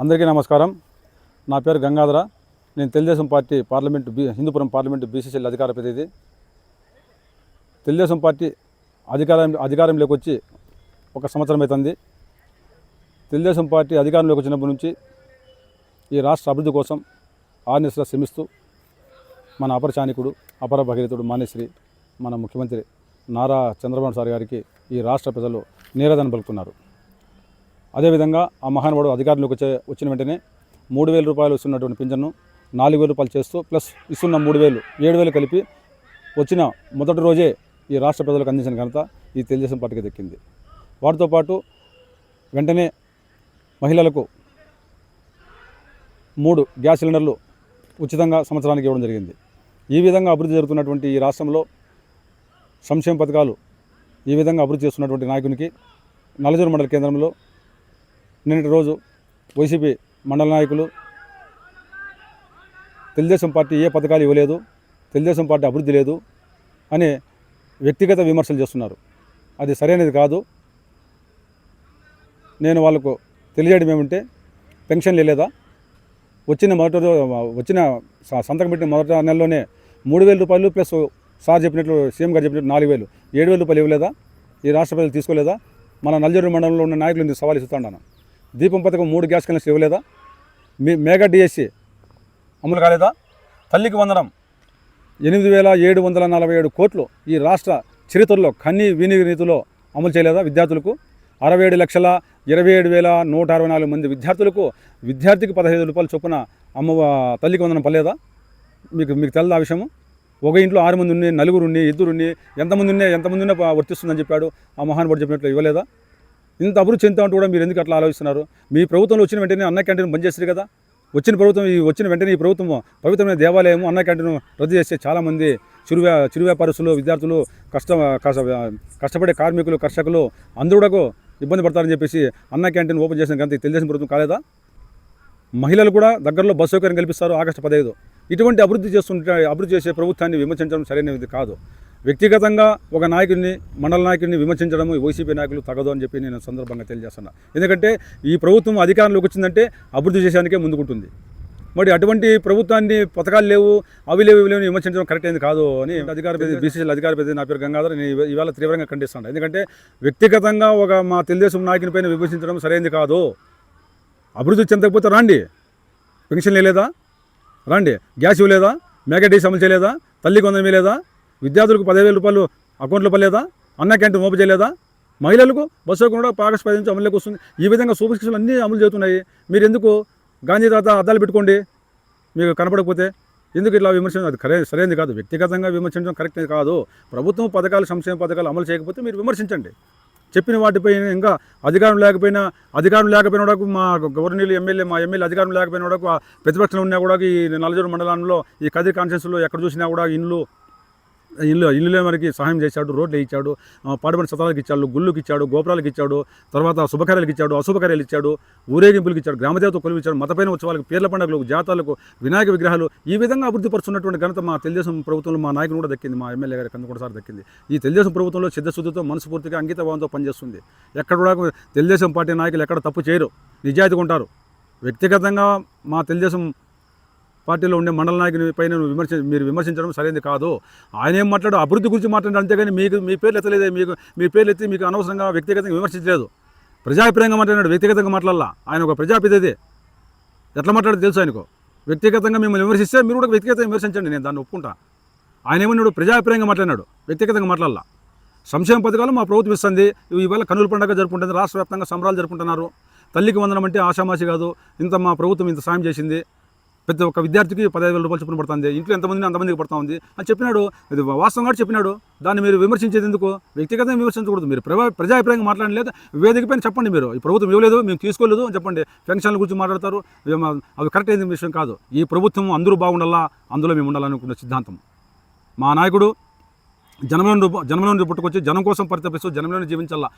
అందరికీ నమస్కారం. నా పేరు గంగాధర. నేను Telugu Desam party parliament B Hindupuram parliament BCCL అధికార ప్రతినిధి. తెలుగుదేశం పార్టీ అధికారం అధికారంలోకి వచ్చి ఒక సంవత్సరం అవుతుంది. తెలుగుదేశం పార్టీ అధికారంలోకి వచ్చినప్పటి నుంచి ఈ రాష్ట్ర అభివృద్ధి కోసం ఆర్నిస్లా శ్రమిస్తూ మన అపర చాణికుడు అపర భగీరథుడు మానేశ్రీ మన ముఖ్యమంత్రి నారా చంద్రబాబు సార్ గారికి ఈ రాష్ట్ర ప్రజలు నీరాదన పలుకుతున్నారు. అదేవిధంగా ఆ మహానుభావుడు అధికారులకు వచ్చే వచ్చిన వెంటనే మూడు వేల రూపాయలు ఇస్తున్నటువంటి పింఛన్ను నాలుగు వేల రూపాయలు చేస్తూ ప్లస్ ఇస్తున్న మూడు వేలు ఏడు వేలు కలిపి వచ్చిన మొదటి రోజే ఈ రాష్ట్ర ప్రజలకు అందించిన ఘనత ఈ తెలుగుదేశం పార్టీకి దక్కింది. వాటితో పాటు వెంటనే మహిళలకు మూడు గ్యాస్ సిలిండర్లు ఉచితంగా సంవత్సరానికి ఇవ్వడం జరిగింది. ఈ విధంగా అభివృద్ధి జరుగుతున్నటువంటి ఈ రాష్ట్రంలో సంక్షేమ పథకాలు ఈ విధంగా అభివృద్ధి చేస్తున్నటువంటి నాయకునికి నల్లజూరు మండల కేంద్రంలో నిన్నటి రోజు వైసీపీ మండల నాయకులు తెలుగుదేశం పార్టీ ఏ పథకాలు ఇవ్వలేదు తెలుగుదేశం పార్టీ అభివృద్ధి లేదు అని వ్యక్తిగత విమర్శలు చేస్తున్నారు. అది సరైనది కాదు. నేను వాళ్ళకు తెలియజేయడం ఏమంటే పెన్షన్లు లేదా వచ్చిన మొదటి వచ్చిన స- సంతకం పెట్టిన మొదటి నెలలోనే మూడు వేల రూపాయలు ప్లస్ సార్ చెప్పినట్లు సీఎం గారు చెప్పినట్లు నాలుగు వేలు. ఏడు వేల రూపాయలు ఇవ్వలేదా? ఈ రాష్ట్ర ప్రజలు తీసుకోలేదా? మన నల్జూరు మండలంలో ఉన్న నాయకులు సవాల్ ఇస్తున్నాను దీపం పథకం మూడు గ్యాస్ కనెక్షన్ ఇవ్వలేదా? మీ మేఘా డిఎస్సి అమలు కాలేదా? తల్లికి వందనం. ఎనిమిది వేల ఏడు వందల నలభై ఏడు కోట్లు ఈ రాష్ట్ర చరిత్రలో కన్నీ విని రీతిలో అమలు చేయలేదా విద్యార్థులకు? అరవై ఏడు లక్షల ఇరవై ఏడు వేల నూట అరవై నాలుగు మంది విద్యార్థులకు విద్యార్థికి పదహైదు రూపాయలు చొప్పున అమ్మ తల్లికి వందనం పర్లేదా మీకు మీకు తెలదా విషయము? ఒక ఇంట్లో ఆరు మంది ఉన్నాయి నలుగురు ఉన్నాయి ఇద్దరు ఉన్నాయి ఎంతమంది ఉన్నాయి ఎంతమంది ఉన్నా వర్తిస్తుందని చెప్పాడు ఆ మహానుభావుడు చెప్పినట్లు ఇవ్వలేదా? ఇంత అభివృద్ధి చెందుతా కూడా మీరు ఎందుకు అట్లా ఆలోచిస్తున్నారు? మీ ప్రభుత్వంలో వచ్చిన వెంటనే అన్న క్యాంటీన్ బంద్ చేస్తారు కదా? వచ్చిన ప్రభుత్వం ఈ వచ్చిన వెంటనే ఈ ప్రభుత్వం పవిత్రమైన దేవాలయం అన్న క్యాంటీన్ రద్దు చేస్తే చాలామంది చిరు చిరు వ్యాపారస్తులు విద్యార్థులు కష్ట కష్ట కష్టపడే కార్మికులు కర్షకులు అందరూ కూడా ఇబ్బంది పడతారని చెప్పేసి అన్న క్యాంటీన్ ఓపెన్ చేసిన గంత తెలుగుదేశం ప్రభుత్వం కాలేదా? మహిళలు కూడా దగ్గరలో బస్సు సౌకర్యం కల్పిస్తారు ఆగస్టు పదహైదు. ఇటువంటి అభివృద్ధి చేస్తుంటే అభివృద్ధి చేసే ప్రభుత్వాన్ని విమర్శించడం సరైనది కాదు. వ్యక్తిగతంగా ఒక నాయకుడిని మండల నాయకుడిని విమర్శించడం వైసీపీ నాయకులు తగదు అని చెప్పి నేను సందర్భంగా తెలియజేస్తున్నా. ఎందుకంటే ఈ ప్రభుత్వం అధికారంలోకి వచ్చిందంటే అభివృద్ధి చేసేందుకే ముందుకుంటుంది. మరి అటువంటి ప్రభుత్వాన్ని పథకాలు లేవు అవి లేవు ఇవి లేవు విమర్శించడం కరెక్ట్ అయింది కాదు అని అధికార ప్రతినిధి బీసీసీల అధికార ప్రతినిధి నా పేరు గంగాధర్ నేను ఇవాళ తీవ్రంగా ఖండిస్తాను ఎందుకంటే వ్యక్తిగతంగా ఒక మా తెలుగుదేశం నాయకుని పైన విమర్శించడం సరైనది కాదు. అభివృద్ధి చెందకపోతే రాండి. పెన్షన్ లేదా రండి. గ్యాస్ ఇవ్వలేదా? మెగా డీస్ అమలు చేయలేదా? తల్లికి వందనం లేదా? విద్యార్థులకు పదివేల రూపాయలు అకౌంట్లో పడలేదా? అన్న క్యాంటీన్ ఓపెన్ చేయలేదా? మహిళలకు బస్సు కూడా ఆగస్టు పది నుంచి అమలులోకి వస్తుంది. ఈ విధంగా సూపర్ అన్నీ అమలు చేస్తున్నాయి మీరు ఎందుకు గాంధీ తాత అద్దాలు పెట్టుకోండి. మీకు కనపడకపోతే ఎందుకు ఇట్లా విమర్శించడం? అది కరే సరైనది కాదు. వ్యక్తిగతంగా విమర్శించడం కరెక్ట్ కాదు. ప్రభుత్వం పథకాలు సంక్షేమ పథకాలు అమలు చేయకపోతే మీరు విమర్శించండి. చెప్పిన వాటిపై ఇంకా అధికారం లేకపోయినా అధికారం లేకపోయిన కూడా మా గవర్నీలు ఎమ్మెల్యే మా ఎమ్మెల్యే అధికారం లేకపోయినా కూడా ప్రతిపక్షంలో ఉన్నా కూడా ఈ నలజూరు మండలంలో ఈ కదిరి కాన్స్టిట్యూన్సీలో ఎక్కడ చూసినా కూడా ఇండ్లు ఇల్లు ఇల్లులే మనకి సహాయం చేశాడు రోడ్లు ఇచ్చాడు పాడుబడిన పాడుబడి సతాలకు ఇచ్చాడు గుళ్ళుకి ఇచ్చాడు గోపురాలకు ఇచ్చాడు తర్వాత శుభకార్యాలకు ఇచ్చాడు అశుభకార్యాలు ఇచ్చాడు ఊరేగింపులకు ఇచ్చాడు గ్రామదేవత కొలువు ఇచ్చాడు మతపైన ఉత్సవాలకు పేర్ల పండుగలకు జాతాలకు వినాయక విగ్రహాలు ఈ విధంగా అభివృద్ధి పరుస్తున్నటువంటి ఘనత మా తెలుగుదేశం ప్రభుత్వంలో మా నాయకుడు కూడా దక్కింది మా ఎమ్మెల్యే గారి కందుకూడ సార్ దక్కింది. ఈ తెలుగుదేశం ప్రభుత్వంలో సిద్ధశుద్ధితో మనస్ఫూర్తిగా అంకితభావంతో పనిచేస్తుంది. ఎక్కడ కూడా తెలుగుదేశం పార్టీ నాయకులు ఎక్కడ తప్పు చేయరు నిజాయితీగా ఉంటారు. వ్యక్తిగతంగా మా తెలుగుదేశం పార్టీలో ఉండే మండల నాయకుని పైన విమర్శ మీరు విమర్శించడం సరైనది కాదు. ఆయన ఏం మాట్లాడు అభివృద్ధి గురించి మాట్లాడారు అంతేగాని మీకు మీ పేర్లు ఎత్తలేదు మీకు మీ పేర్లు ఎత్తి మీకు అనవసరంగా వ్యక్తిగతంగా విమర్శించలేదు. ప్రజాభిప్రాయంగా మాట్లాడాడు వ్యక్తిగతంగా మాట్లాడాల. ఆయన ఒక ప్రజాప్రతినిధి ఎట్లా మాట్లాడదు తెలుసు ఆయనకు? వ్యక్తిగతంగా మిమ్మల్ని విమర్శిస్తే మీరు కూడా వ్యక్తిగతంగా విమర్శించండి నేను దాన్ని ఒప్పుకుంటా. ఆయన ఏమన్నాడు ప్రజాభిప్రాయంగా మాట్లాడినాడు వ్యక్తిగతంగా మాట్లాడాల. సంక్షేమ పథకాలు మా ప్రభుత్వం ఇస్తుంది ఇవాళ కనుల పండుగ జరుపుకుంటుంది రాష్ట్ర వ్యాప్తంగా సంబరాలు జరుపుకుంటున్నారు. తల్లికి వందనం అంటే ఆషామాషి కాదు ఇంత మా ప్రభుత్వం ఇంత సాయం చేసింది. ప్రతి ఒక్క విద్యార్థికి పదహైదు వేల రూపాయలు చొప్పున పడుతుంది. ఇంట్లో ఎంతమంది అంతమందికి పడుతూ ఉంది. అని చెప్పినాడు. ఇది వాస్తవం కూడా చెప్పినాడు. దాన్ని మీరు విమర్శించేది ఎందుకు? వ్యక్తిగతంగా విమర్శించకూడదు. మీరు ప్రజా ప్రజాభిప్రాయంగా మాట్లాడలేదు వేదిక పైన చెప్పండి మీరు. ఈ ప్రభుత్వం ఇవ్వలేదు మేము తీసుకోలేదు అని చెప్పండి. పెన్షన్ల గురించి మాట్లాడతారు. అవి కరెక్ట్ అయిన విషయం కాదు. ఈ ప్రభుత్వం అందరూ బాగుండాలా? అందులో మేము ఉండాలనుకున్న సిద్ధాంతం. మా నాయకుడు జనంలో జనంలో పుట్టుకొచ్చి జనం కోసం పరితపిస్తూ జనంలోనే జీవించాలా?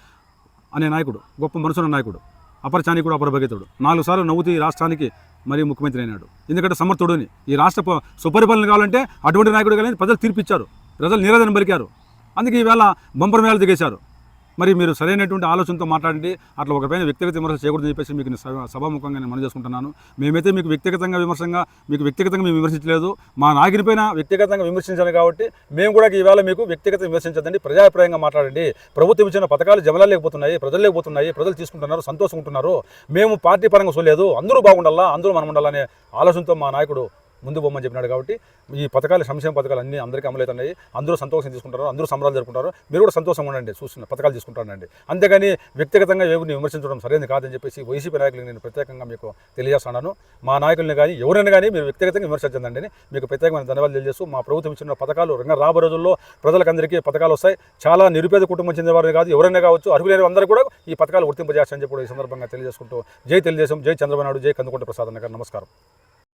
అనే నాయకుడు. గొప్ప మనసున్న నాయకుడు. అపరచానికుడు అపరభగితుడు. నాలుగు సార్లు నవ్వుతూ ఈ రాష్ట్రానికి మరి ముఖ్యమంత్రి అయినాడు. ఎందుకంటే సమర్థుడుని. ఈ రాష్ట్ర ప- సుపరిపాలన కావాలంటే అటువంటి నాయకుడు కానీ ప్రజలు తీర్పిచ్చారు. ప్రజలు నిరాదన పలికారు. అందుకే ఈవేళ బంపర్ మేళ దిగేశారు. మరి మీరు సరైనటువంటి ఆలోచనతో మాట్లాడండి. అట్లా ఒకపైన వ్యక్తిగత విమర్శ చేయకూడదని చెప్పేసి మీకు సభాముఖంగా నేను మనం చేసుకుంటున్నాను. మేమైతే మీకు వ్యక్తిగతంగా విమర్శంగా మీకు వ్యక్తిగతంగా మేము విమర్శించలేదు. మా నాయకునిపైన వ్యక్తిగతంగా విమర్శించాలి కాబట్టి మేము కూడా ఈవేళ మీకు వ్యక్తిగత విమర్శించదండి ప్రజాభిప్రాయంగా మాట్లాడండి. ప్రభుత్వం ఇచ్చిన పథకాలు జమలలేకపోతున్నాయి ప్రజలు లేకపోతున్నాయి ప్రజలు తీసుకుంటున్నారు సంతోషం ఉంటున్నారు. మేము పార్టీ పరంగా చూడలేదు. అందరూ బాగుండాలా? అందరూ మనం ఉండాలనే ఆలోచనతో మా నాయకుడు ముందు పోమని చెప్పినాడు కాబట్టి ఈ పథకాలు సంక్షేమ పథకాలు అన్నీ అందరికీ అమలవుతున్నాయి అందరూ సంతోషం తీసుకుంటారు అందరూ సంబరాలు జరుపుకుంటారు. మీరు కూడా సంతోషంగా ఉండండి చూస్తున్న పథకాలు తీసుకుంటానండి అంతేగాని వ్యక్తిగతంగా ఎవరిని విమర్శించడం సరైనది కాదని చెప్పేసి వైసీపీ నాయకులకు నేను ప్రత్యేకంగా మీకు తెలియజేస్తున్నాను. మా నాయకుల్ని కానీ ఎవరైనా కానీ మీరు వ్యక్తిగతంగా విమర్శించండి మీకు ప్రత్యేకమైన ధన్యవాదాలు తెలియజేస్తూ మా ప్రభుత్వం ఇచ్చిన పథకాలు రంగ రాబో రోజుల్లో ప్రజలకందరికీ పథకాలు వస్తాయి. చాలా నిరుపేద కుటుంబం చెందిన వారిని కాదు ఎవరైనా కావచ్చు అర్హులైన అందరూ కూడా ఈ పథకాలు వర్తింపజేస్తారని చెప్పి ఈ సందర్భంగా తెలియజేసుకుంటూ జై తెలుగుదేశం జై చంద్రబాబు నాయుడు జై కందుకుంట ప్రసాద్ అన్న గారు నమస్కారం.